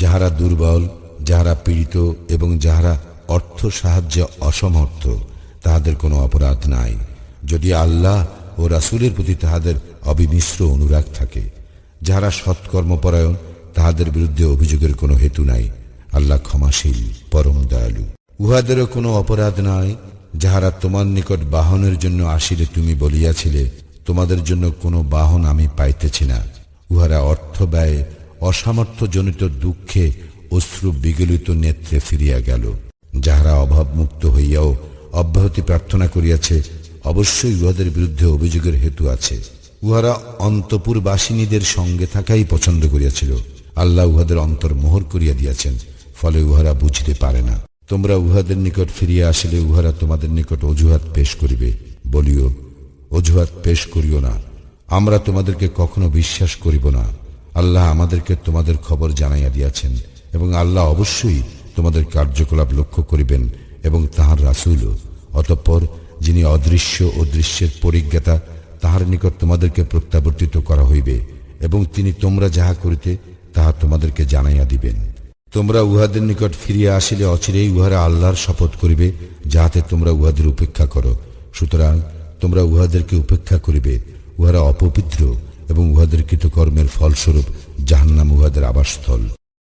যাহারা দুর্বল, যাহারা পীড়িত এবং যাহারা অর্থ সাহায্যে অসমর্থ, তাহাদের কোনো অপরাধ নাই। যদি আল্লাহ ও রাসূলের প্রতি তাহাদের অবিমিশ্র অনুরাগ থাকে, যাহারা সৎকর্মপরায়ণ, তাহাদের বিরুদ্ধে অভিযোগের কোনো হেতু নাই। আল্লাহ ক্ষমাশীল, পরম দয়ালু। উহাদেরও কোনো অপরাধ নাই, যাহারা তোমার নিকট বাহনের জন্য আসিলে তুমি বলিয়াছিলে, তোমাদের জন্য কোনো বাহন আমি পাইতেছি না। উহারা অর্থ ব্যয়ে অসামর্থ্যজনিত দুঃখে অশ্রু বিগলিত নেত্রে ফিরিয়া গেল। যাহারা অভাবমুক্ত হইয়াও অব্যাহতি প্রার্থনা করিয়াছে, অবশ্যই উহাদের বিরুদ্ধে অভিযোগের হেতু আছে। উহারা অন্তপুরবাসিনীদের সঙ্গে থাকাই পছন্দ করিয়াছিল। আল্লাহ উহাদের অন্তর মোহর করিয়া দিয়াছেন, ফলে উহারা বুঝতে পারে না। তোমরা উহাদের নিকট ফিরিয়া আসিলে উহারা তোমাদের নিকট অজুহাত পেশ করিবে। বলিও, অজুহাত পেশ করিও না। আমরা তোমাদেরকে কখনো বিশ্বাস করিব না। আল্লাহ আমাদেরকে তোমাদের খবর জানাইয়া দিয়াছেন এবং আল্লাহ অবশ্যই তোমাদের কার্যকলাপ লক্ষ্য করিবেন এবং তাহার রাসূলও। অতঃপর যিনি অদৃশ্য ও দৃশ্যের পরিজ্ঞাতা, তাহার নিকট তোমাদেরকে প্রত্যাবর্তিত করা হইবে এবং তিনি তোমরা যাহা করিতে, তাহা তোমাদেরকে জানাইয়া দিবেন। তোমরা উহাদের নিকট ফিরিয়া আসিলে অচিরেই উহারা আল্লাহর শপথ করিবে, যাহাতে তোমরা উহাদের উপেক্ষা করো। সুতরাং তোমরা উহাদেরকে উপেক্ষা করিবে, উহারা অপবিত্র এবং উহাদের কৃতকর্মের ফলস্বরূপ জাহান্নাম উহাদের আবাসস্থল।